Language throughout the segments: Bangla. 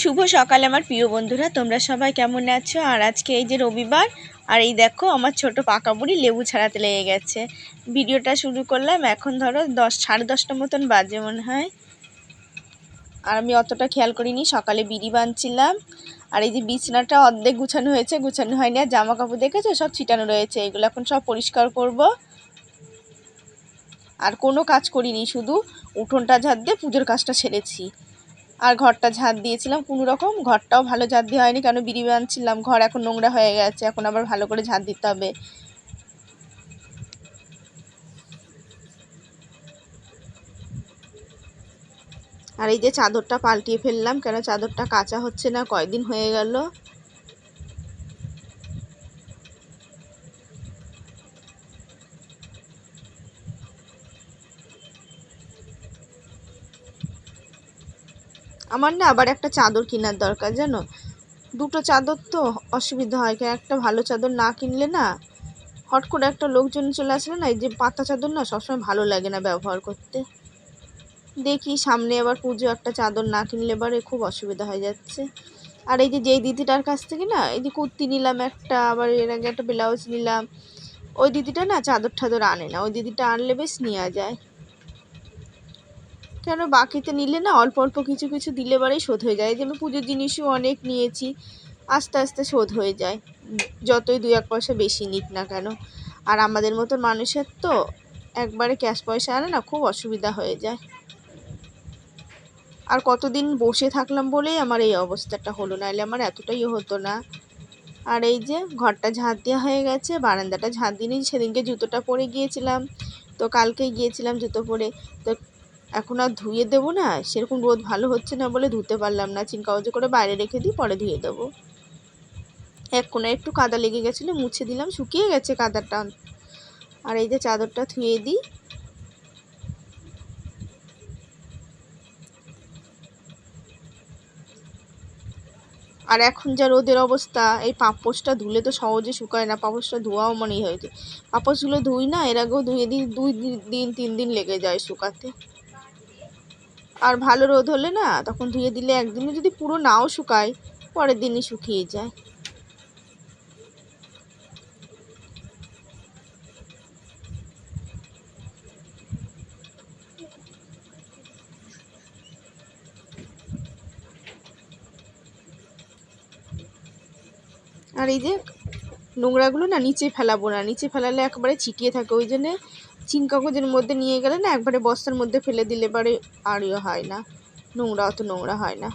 শুভ সকাল আমার প্রিয় বন্ধুরা, তোমরা সবাই কেমন আছো? আর আজকে এই যে রবিবার, আর এই দেখো আমার ছোট পাকা বুড়ি লেবু ছাড়াতে লেগে গেছে। ভিডিওটা শুরু করলাম, এখন ধরো দশ, সাড়ে দশটা মতন বাজে মনে হয়। আর আমি অতটা খেয়াল করিনি, সকালে বিড়ি বাঁধছিলাম আর এই যে বিছনাটা অর্ধেক গুছানো হয়েছে, গুছানো হয়নি। আর জামা কাপড় দেখেছ? সব ছিটানো রয়েছে, এগুলো এখন সব পরিষ্কার করব। আর কোনো কাজ করিনি, শুধু উঠোনটা ঝাড় দিয়ে পুজোর কাজটা সেরেছি। আর ঘরটা ঝাঁট দিয়েছিলাম কোনো রকম। ঘরটাও ভালো ঝাঁট দেওয়া হয়নি, কেন বিড়ি বানছিলাম ঘর এখন নোংরা হয়ে গেছে, এখন আবার ভালো করে ঝাঁট দিতে হবে। আর এই যে চাদরটা পাল্টিয়ে ফেললাম, কেন চাদরটা কাঁচা হচ্ছে না, কয়দিন হয়ে গেল? আমার না আবার একটা চাদর কেনার দরকার, জানো? দুটো চাদর তো অসুবিধা হয়, কেন? একটা ভালো চাদর না কিনলে না হট করে একটা লোকজন চলে আসলে না, এই যে পাতা চাদর না সবসময় ভালো লাগে না ব্যবহার করতে। দেখি, সামনে আবার পুজো, একটা চাদর না কিনলে এবারে খুব অসুবিধা হয়ে যাচ্ছে। আর এই যে যেই দিদিটার কাছ থেকে না, এই যে কুর্তি নিলাম একটা, আবার এর আগে একটা ব্লাউজ নিলাম, ওই দিদিটা না চাদর ঠাদর আনে না, ওই দিদিটা আনলে বেশ নেওয়া যায়। কেন বাকিতে নিলে না অল্প অল্প কিছু কিছু দিলে বারেই শোধ হয়ে যায়। যেমন পুজোর জিনিসও অনেক নিয়েছি, আস্তে আস্তে শোধ হয়ে যায়। যতই দু এক পয়সা বেশি নিক না কেন। আর আমাদের মতো মানুষের তো একবারে ক্যাশ পয়সা আনে না, খুব অসুবিধা হয়ে যায়। আর কতদিন বসে থাকলাম বলেই আমার এই অবস্থাটা হলো না নাহলে আমার এতটাই হতো না। আর এই যে ঘরটা ঝাঁট দেওয়া হয়ে গেছে, বারান্দাটা ঝাঁট দিয়ে সেদিনকে জুতোটা পরে গিয়েছিলাম। তো কালকেই গিয়েছিলাম জুতো পরে। তো এখন আর ধুয়ে দেবো না, সেরকম রোদ ভালো হচ্ছে না বলে ধুতে পারলাম না। চিন কাগজে করে বাইরে রেখে দিই, পরে ধুয়ে দেবো। এক কোনো একটু কাদা লেগে গেছিল, মুছে দিলাম, শুকিয়ে গেছে কাদাটা। আর এই যে চাদরটা ধুয়ে দিই। আর এখন যা রোদের অবস্থা, এই পাপোশটা ধুলে তো সহজে শুকায় না, পাপোশটা ধোয়াও মনেই হয়েছে পাপোশগুলো ধুই না, এর আগেও ধুয়ে দিই, দুই দিন, তিন দিন লেগে যায় শুকাতে। আর ভালো রোদ হলে না, তখন ধুয়ে দিলে একদিনে যদি পুরো নাও শুকায়, পরের দিনই শুকিয়ে যায়। আর এই যে নোংরাগুলো না নিচে ফেলাবো না, নিচে ফেলালে একবারে ছিটিয়ে থাকে, ওই জন্যে চিন কাগজের মধ্যে নিয়ে গেলে না, একবারে বস্তার মধ্যে ফেলে দিলে পরে আর ইয়ে হয় না। নোংরা, অত নোংরা হয় না।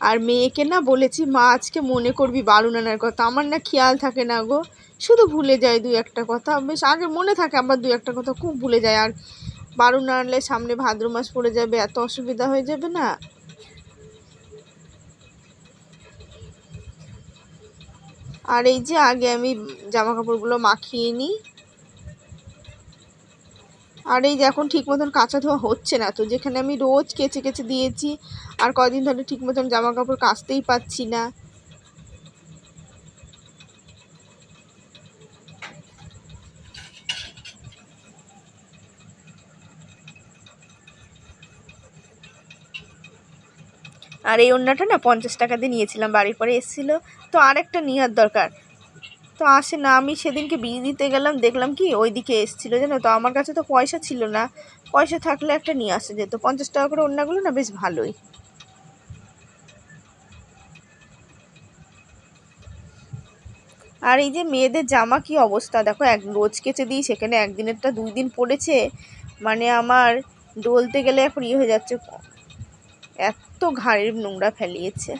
আর মেয়েকে না বলেছি, মা, আজকে মনে করবি বারুন আনার কথা। আমার না খেয়াল থাকে না গো। শুধু ভুলে যায় দুই একটা কথা। বেশ, আগে মনে থাকে আবার দু একটা কথা খুব ভুলে যায়। আর বারুন আনলে সামনে ভাদ্র মাস পড়ে যাবে, এত অসুবিধা হয়ে যাবে না? আর এই যে আগে আমি জামা কাপড়গুলো মাখিয়ে নিই। আর এই যে এখন ঠিক মতন কাঁচা ধোয়া হচ্ছে না তো, যেখানে আমি রোজ কেচে কেচে দিয়েছি, আর কদিন ধরে ঠিক মতন জামা কাপড় কাচতেই পাচ্ছি না। আর এই ওড়নাটা না পঞ্চাশ টাকা দিয়ে নিয়েছিলাম, বাড়ির পরে এসেছিল। তো আরেকটা নেওয়ার দরকার। তো আসে না, আমি সেদিনকে বিয়ে দিতে গেলাম, দেখলাম কি ওই দিকে এসেছিল জানো তো, আমার কাছে তো পয়সা ছিল না। পয়সা থাকলে একটা নিয়ে আসা যেত। পঞ্চাশ টাকা করে ওড়নাগুলো না বেশ ভালোই। আর এই যে মেয়েদের জামা কি অবস্থা? দেখো এক রোজ কেচে দিই, সেখানে একদিনেরটা দুই দিন পড়েছে। মানে আমার ডলতে গেলে এখন ইয়ে হয়ে যাচ্ছে। এত ঘাড়ের নোংরা ফেলিয়েছে।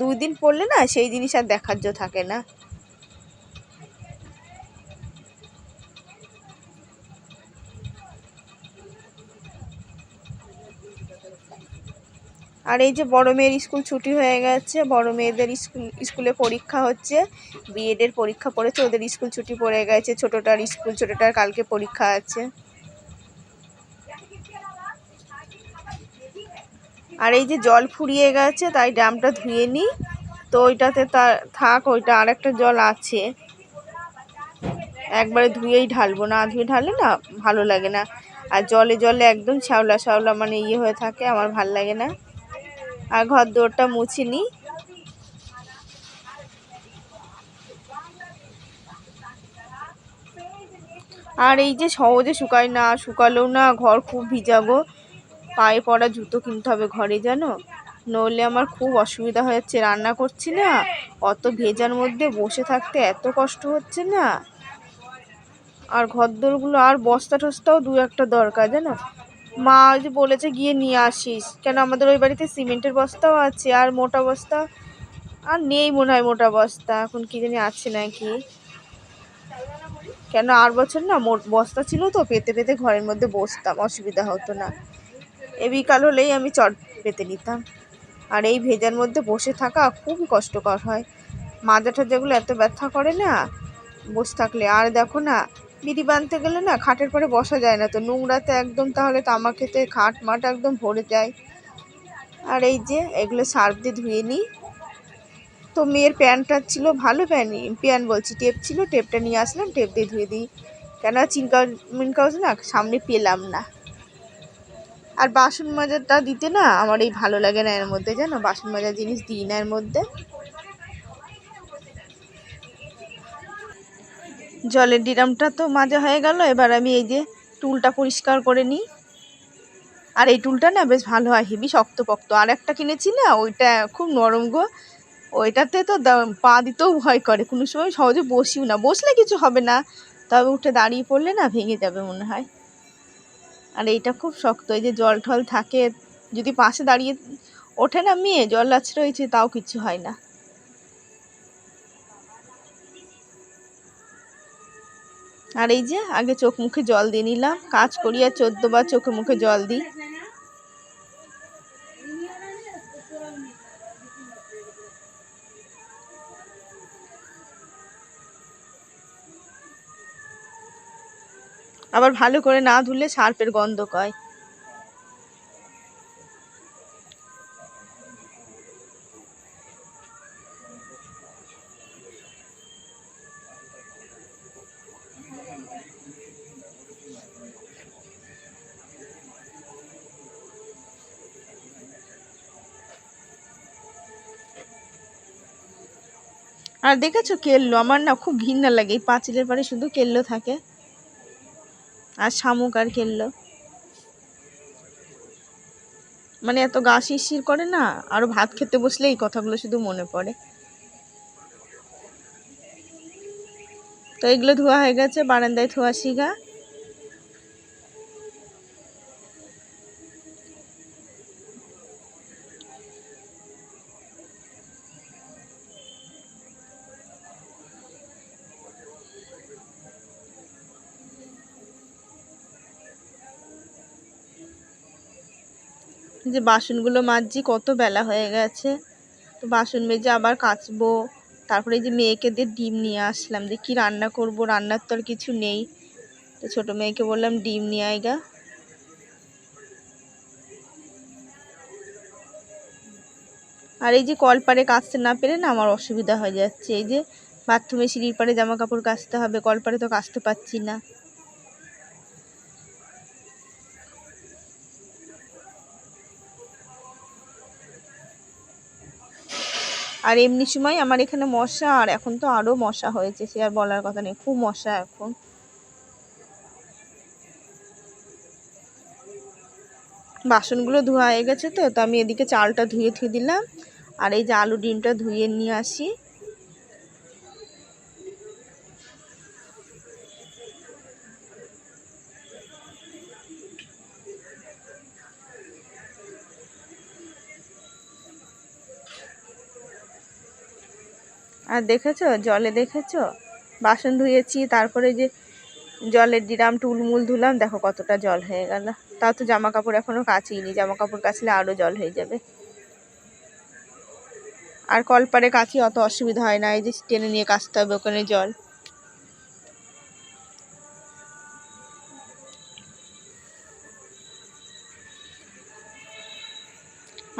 দুই দিন পড়লে না সেই জিনিস আর দেখার জো থাকে না। আর এই যে বড় মেয়ের স্কুল ছুটি হয়ে গেছে, বড় মেয়েদের স্কুল, স্কুলে পরীক্ষা হচ্ছে। বিএডের পরীক্ষা পড়েছে, ওদের স্কুল ছুটি পড়ে গেছে। ছোটোটার স্কুল, ছোটোটার কালকে পরীক্ষা আছে। আর এই যে জল ফুরিয়ে গেছে, তাই ড্রামটা ধুয়ে নিই। তো ওইটাতে তার থাক, ওইটা আর একটা জল আছে। একবারে ধুয়েই ঢালবো। না ধুয়ে ঢালে না ভালো লাগে না। আর জলে জলে একদম শ্যাওলা শ্যাওলা মানে ইয়ে হয়ে থাকে, আমার ভালো লাগে না। আর ঘর দৌড়টা মুছে নিই আর এই যে সহজে শুকায় না শুকালেও না, ঘর খুব ভিজাবো পায়ে পড়া জুতো কিনতে হবে ঘরে, জানো? নইলে আমার খুব অসুবিধা হচ্ছে রান্না করছি না, অত ভেজার মধ্যে বসে থাকতে এত কষ্ট হচ্ছে না। আর ঘরদোরগুলো আর বস্তা টস্তাও দু একটা দরকার, জানো? মা যে বলেছে গিয়ে নিয়ে আসিস। কেন আমাদের ওই বাড়িতে সিমেন্টের বস্তাও আছে আর মোটা বস্তা? আর নেই মনে হয় মোটা বস্তা। এখন কি জানি আছে নাকি? কেন আর বছর না বস্তা ছিল তো, পেতে পেতে ঘরের মধ্যে বসতাম, অসুবিধা হতো না। এ বিকাল হলেই আমি চট পেতে নিতাম। আর এই ভেজার মধ্যে বসে থাকা খুবই কষ্টকর হয়। মাজা টাজাগুলো এত ব্যথা করে না, বসে থাকলে। আর দেখো না বিড়ি বাঁধতে গেলে না খাটের পরে বসা যায় না তো। নোংরাতে একদম তাহলে তামাকেতে খাট মাট একদম ভরে যায়। আর এই যে এগুলো সার্ফ দিয়ে ধুয়ে নিই। তো মেয়ের প্যান্টটা ছিল ভালো প্যান্ট প্যান বলছি, টেপ ছিল, টেপটা নিয়ে আসলাম, টেপ দিয়ে ধুয়ে দিই। কেন চিনকাউ মিনকাউজ না, সামনে পেলাম না। আর বাসন মাজাটা দিতে না আমার এই ভালো লাগে না এর মধ্যে, জানো? বাসন মাজার জিনিস দিই না এর মধ্যে। জলের ডিরামটা তো মাজা হয়ে গেল, এবার আমি এই যে টুলটা পরিষ্কার করে নিই। আর এই টুলটা না বেশ ভালো হয় হেবি শক্তপোক্ত। আর একটা কিনেছি না, ওইটা খুব নরম গো। ওইটাতে তো পা দিতেও ভয় করে, কোনো সময় সহজে বসিও না। বসলে কিছু হবে না, তবে উঠে দাঁড়িয়ে পড়লে না ভেঙে যাবে মনে হয়। আর এইটা খুব শক্ত, এই যে জল ঠল থাকে, যদি পাশে দাঁড়িয়ে ওঠে না মেয়ে, জল আছে রয়েছে, তাও কিছু হয় না। আর এই যে, আগে চোখ মুখে জল দিয়ে নিলাম। কাজ করি আর চোদ্দবার চোখে মুখে জল দিই। আবার ভালো করে না ধুলে সার্পের গন্ধ কয়। আর দেখেছ কেল্লো? আমার না খুব ঘৃণা লাগে। এই পাঁচিলের পাড়ে শুধু কেল্লো থাকে। আর শামুক আর কেল্লো। মানে এত গা শিরশির করে না আরও ভাত খেতে বসলে এই কথাগুলো শুধু মনে পড়ে। তো এগুলো ধোয়া হয়ে গেছে, বারান্দায় ধোয়া শিগা। যে বাসনগুলো মাজছি, কত বেলা হয়ে গেছে। তো বাসন মেজে আবার কাচবো। তারপরে যে মেয়েকে দিয়ে ডিম নিয়ে আসলাম। যে কি রান্না করব, রান্নার তো আর কিছু নেই। তো ছোটো মেয়েকে বললাম, ডিম নিয়ে আয়গা আর এই যে কলপারে কাচতে না পেরে না আমার অসুবিধা হয়ে যাচ্ছে। এই যে বাথরুমে সিঁড়ির পাড়ে জামা কাপড় কাচতে হবে কলপারে তো কাচতে পারছি না। আর এমনি সময় আমার এখানে মশা, আর এখন তো আরও মশা হয়েছে, সে আর বলার কথা নেই। খুব মশা এখন। বাসনগুলো ধোয়া হয়ে গেছে তো তো আমি এদিকে চালটা ধুয়ে ধুয়ে দিলাম। আর এই যে আলু ডিমটা ধুয়ে নিয়ে আসি। দেখেছ? জলে দেখেছ? বাসন ধুয়েছি, তারপরে যে জলের ডিরাম, টুলমুল ধুলাম, দেখো কতটা জল হয়ে গেল। তাও তো জামা কাপড় এখনও কাচিনি জামা কাপড় কাচলে আরও জল হয়ে যাবে। আর কলপারে কাচি, অত অসুবিধা হয় না, এই যে টেনে নিয়ে কাচতে হবে ওখানে জল।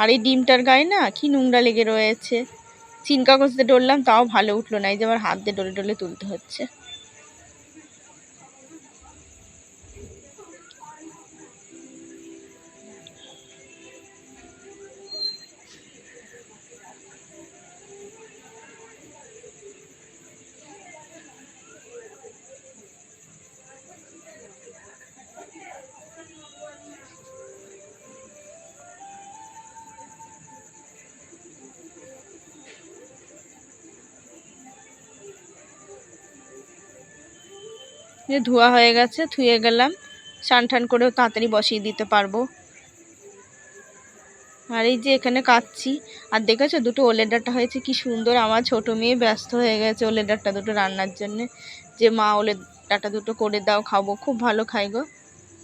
আর এই ডিমটার গায়ে না কি নোংরা লেগে রয়েছে। চিন কাগজ দিয়ে ডললাম তাও ভালো উঠল না। এই যে আবার হাত দিয়ে ডলে ডলে তুলতে হচ্ছে। যে ধোয়া হয়ে গেছে, ধুয়ে গেলাম। স্নান টান করেও তাড়াতাড়ি বসিয়ে দিতে পারব। আর এই যে এখানে কাচ্ছি আর দেখেছ দুটো ওলের ডাঁটা হয়েছে, কি সুন্দর। আমার ছোট মেয়ে ব্যস্ত হয়ে গেছে ওলের ডাঁটা দুটো রান্নার জন্য। যে মা ওলের ডাঁটা দুটো করে দাও, খাব, খুব ভালো খাই গো।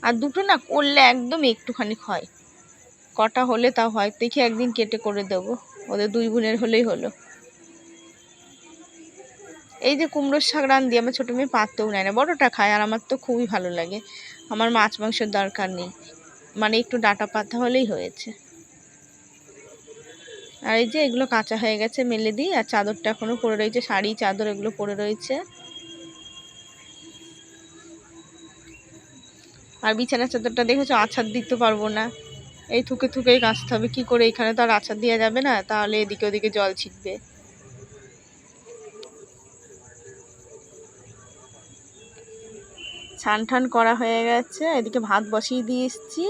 আর দুটো না করলে একদম একটুখানি হয় কটা হলে তাও হয়, দেখি একদিন কেটে করে দেবো। ওদের দুই বোনের হলেই হলো। এই যে কুমড়োর শাক রান্ধি আমার ছোটো মেয়ে পাততেও নেয় না। বড়টা খায় আর আমার তো খুবই ভালো লাগে। আমার মাছ মাংসের দরকার নেই। মানে একটু ডাটা পাতা হলেই হয়েছে। আর এই যে এগুলো কাঁচা হয়ে গেছে, মেলে দিই। আর চাদরটা এখনও পড়ে রয়েছে। শাড়ি, চাদর এগুলো পড়ে রয়েছে। আর বিছানা চাদরটা দেখেছ? আছাদ দিতে পারব না। এই থুকে থুকেই কাচতে হবে। কী করে এখানে তো আর আছাদ দেওয়া যাবে না? তাহলে এদিকে ওদিকে জল ছিটবে। ছান ঠান করা হয়ে গেছে। এদিকে ভাত বসিয়ে দিয়ে এসেছি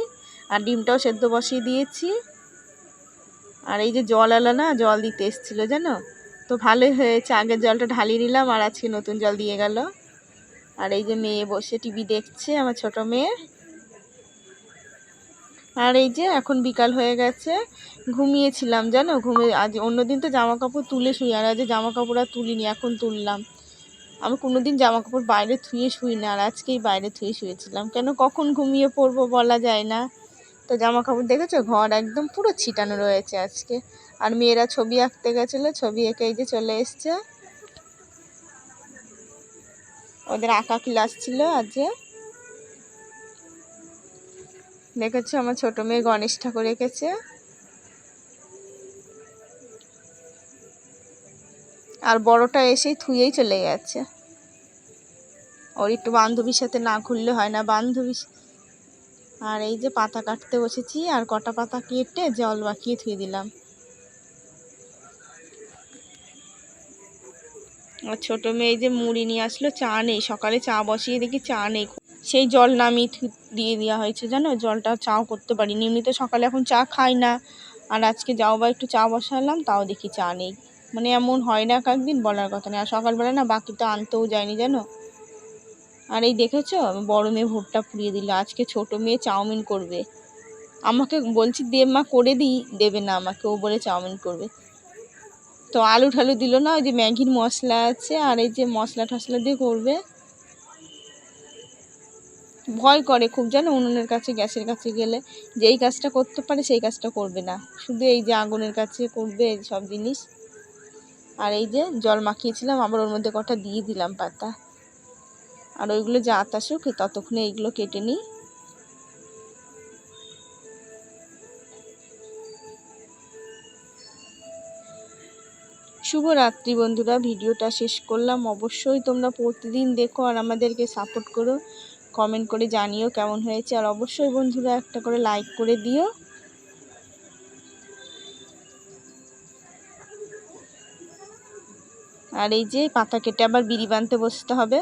আর ডিমটাও সেদ্ধ বসিয়ে দিয়েছি। আর এই যে জল এলো না, জল দিতে এসেছিল জানো? তো ভালোই হয়েছে, আগের জলটা ঢালিয়ে নিলাম, আর আজকে নতুন জল দিয়ে গেল। আর এই যে মেয়ে বসে টিভি দেখছে, আমার ছোট মেয়ে আর এই যে এখন বিকাল হয়ে গেছে, ঘুমিয়েছিলাম জানো? ঘুমিয়ে আজ অন্যদিন তো জামা কাপড় তুলে শুই, আর আজ জামা কাপড় আর তুলিনি, এখন তুললাম। আমি কোনোদিন জামা কাপড় বাইরে ধুয়ে শুই না, আর আজকেই বাইরে ধুয়ে শুয়েছিলাম। কেন কখন ঘুমিয়ে পড়ব বলা যায় না। তো জামা কাপড় দেখেছ? ঘর একদম পুরো ছিটানো রয়েছে আজকে। আর মেয়েরা ছবি আঁকতে গেছিল, ছবি এঁকে এই যে চলে এসছে। ওদের আঁকা ক্লাস ছিল আজকে দেখেছ? আমার ছোট মেয়ে গণেশ ঠাকুর এঁকেছে। আর বড়টা এসেই থুয়েই চলে গেছে। ওর একটু বান্ধবীর সাথে না ঘুরলে হয় না বান্ধবী। আর এই যে পাতা কাটতে বসেছি, আর কটা পাতা কেটে জল বাকিয়ে থুয়ে দিলাম। আর ছোটো মেয়ে যে মুড়ি নিয়ে আসলো, চা নেই। সকালে চা বসিয়ে দেখি চা নেই। সেই জল নামিয়ে দিয়ে দেওয়া হয়েছে জানো? জলটা চাও করতে পারিনি। এমনিতে সকালে এখন চা খাই না। আর আজকে যাও বা একটু চা বসালাম, তাও দেখি চা নেই। মানে এমন হয় না কয়েকদিন বলার কথা নেই। আর সকালবেলা না বাকিটা আনতেও যায়নি জানো? আর এই দেখেছ? বড় মেয়ে ভোটটা পুড়িয়ে দিল। আজকে ছোট মেয়ে চাউমিন করবে। আমাকে বলছি, দে মা, করে দিই। দেবে না আমাকে। ও বলে চাউমিন করবে। তো আলু ঠালু দিল না, ওই যে ম্যাগির মশলা আছে আর এই যে মশলা টশলা দিয়ে করবে। ভয় করে খুব জানো, উনুনের কাছে, গ্যাসের কাছে গেলে। যেই কাজটা করতে পারে সেই কাজটা করবে না। শুধু এই যে আগুনের কাছে করবে সব জিনিস। আর এই যে জল মাখিয়েছিলাম, আবার ওর মধ্যে কটা দিয়ে দিলাম পাতা। আর ওইগুলো যা আসুক ততক্ষণে এইগুলো কেটে নিই। শুভরাত্রি বন্ধুরা, ভিডিওটা শেষ করলাম। অবশ্যই তোমরা প্রতিদিন দেখো আর আমাদেরকে সাপোর্ট করো। কমেন্ট করে জানিও কেমন হয়েছে। আর অবশ্যই বন্ধুরা, একটা করে লাইক করে দিও। আর এই যে পাতা কেটে আবার বিড়ি বানতে বসতে হবে।